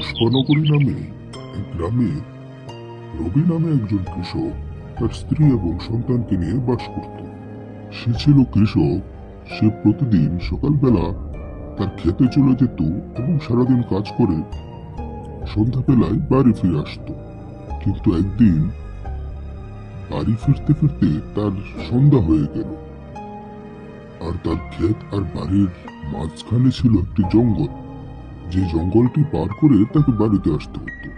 পুষ্পানগরী নামে এক গ্রামে রবি নামে একজন কৃষক তার স্ত্রী এবং সন্তানকে নিয়ে বাস করত। সে ছিল কৃষক, সে প্রতিদিন সকালবেলা তার খেতে চলে যেত এবং সারাদিন কাজ করে। সন্ধ্যাবেলায় বাড়ি ফিরে আসতো। কিন্তু একদিন বাড়ি ফিরতে ফিরতে তার সন্ধ্যা হয়ে গেল। আর তার ক্ষেত আর বাড়ির মাঝখানে ছিল একটি জঙ্গল। যে জঙ্গলটি পার করে তাকে বাড়িতে আসতে হতো।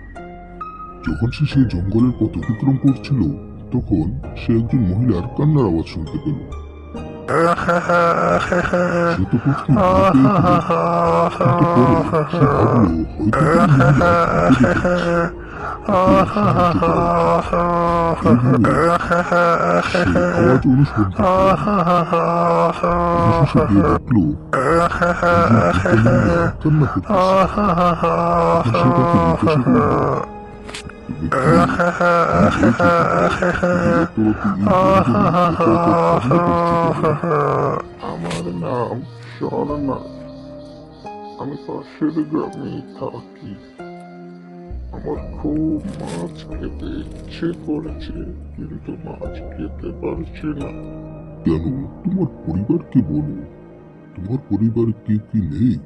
যখন সে সেই জঙ্গলের পথ অতিক্রম করছিল, তখন সে একজন মহিলার কান্নার আওয়াজ শুনতে পেল। হয়তো আমার নাম স্বর্ণা আমি পাশের গ্রামে থাকি। আমার খুব মাছ খেতে ইচ্ছে করেছে কিন্তু মাছ খেতে পারছি না। কেন? তোমার পরিবারকে বলো? তোমার পরিবার কি কি নেই?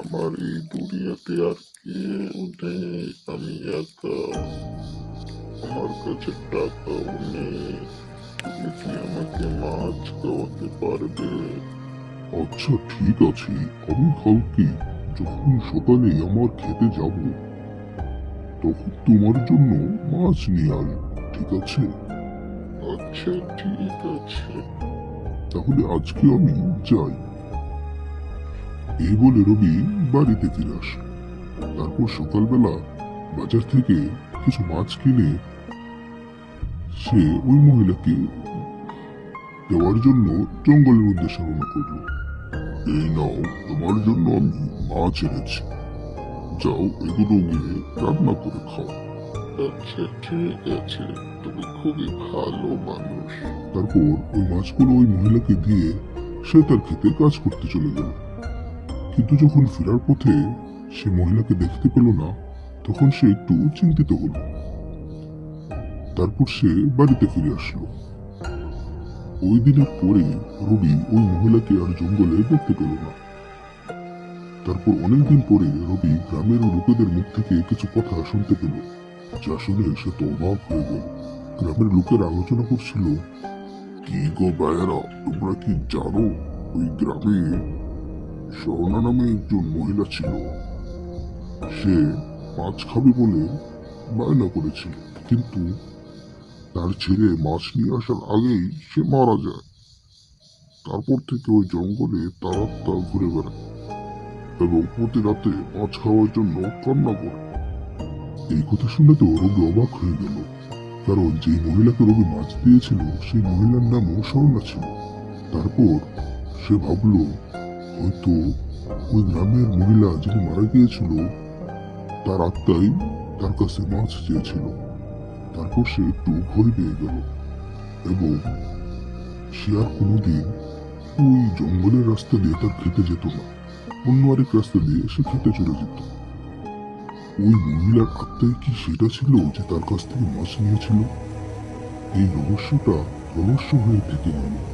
আমার এই দুনিয়াতে আর কেউ নেই আমি একা। আমার কাছে টাকাও নেই। তুমি কি আমাকে মাছ খাওয়াতে পারবে? আচ্ছা ঠিক আছে। আমি কালকে যখন সকালে আমার খেতে যাব তখন তোমার জন্য মাছ নিয়ে আসব ঠিক আছে? আচ্ছা ঠিক আছে। তাহলে আজকে আমি যাই। এই বলে রবি বাড়িতে ফিরে আসে। তারপর সকালবেলা বাজার থেকে কিছু মাছ কিনে সে ওই মহিলাকে দেওয়ার জন্য জঙ্গলের উদ্দেশ্যে রওনা করল। এই নাও তোমার জন্য আমি মাছ এনেছি। যাও এগুলো গিয়ে রান্না করে খাও। আচ্ছা ঠিক আছে। তুমি খুবই ভালো মানুষ। তারপর ওই মাছগুলো ওই মহিলাকে দিয়ে সে তার খেতে কাজ করতে চলে গেল। কিন্তু যখন ফেরার পথে সে মহিলাকে দেখতে পেল না তখন সে একটু চিন্তিত হলো। তারপর সে বাড়িতে ফিরে আসলো। ওই দিনের পরে রবি ওই মহিলাকে আর জঙ্গলে দেখতে পেল না। তারপর অনেকদিন পরে রবি গ্রামের লোকেদের মুখ থেকে কিছু কথা শুনতে পেল। যা শুনে সে তো অবাক হয়ে গেল। গ্রামের লোকের আলোচনা করছিল, কি গো বায়েরা তোমরা কি জানো ওই গ্রামে স্বর্ণা নামে একজন মহিলা ছিল? সে মাছ খাবে বলে বায়না করেছিল, কিন্তু তার ছেলে মাছ নিয়ে আসার আগেই সে মারা যায়। তারপর থেকে ওই জঙ্গলে তার আত্মা ঘুরে বেড়ায়। এবং প্রতি রাতে মাছ খাওয়ার জন্য কান্না করে। এই কথা শুনে তো রবি অবাক হয়ে গেল। কারণ যে মহিলাকে রবি মাছ দিয়েছিল, সেই মহিলার নামও স্বর্ণা ছিল। তারপর সে ভাবলো, হয়তো ওই গ্রামের মহিলা যিনি মারা গিয়েছিল, তার আত্মাই তার কাছে মাছ চেয়েছিল। তারপর সে একটু ভয় পেয়ে গেল এবং সে আর কোনোদিন ওই জঙ্গলের রাস্তা দিয়ে তার খেতে যেত না। অন্য আরেক রাস্তা দিয়ে সে খেতে চলে যেত। ওই মহিলার আত্মায় কি সেটা ছিল যে তার কাছ থেকে মাছ নিয়েছিল? এই রহস্যটা রহস্য হয়ে থেকে গেল।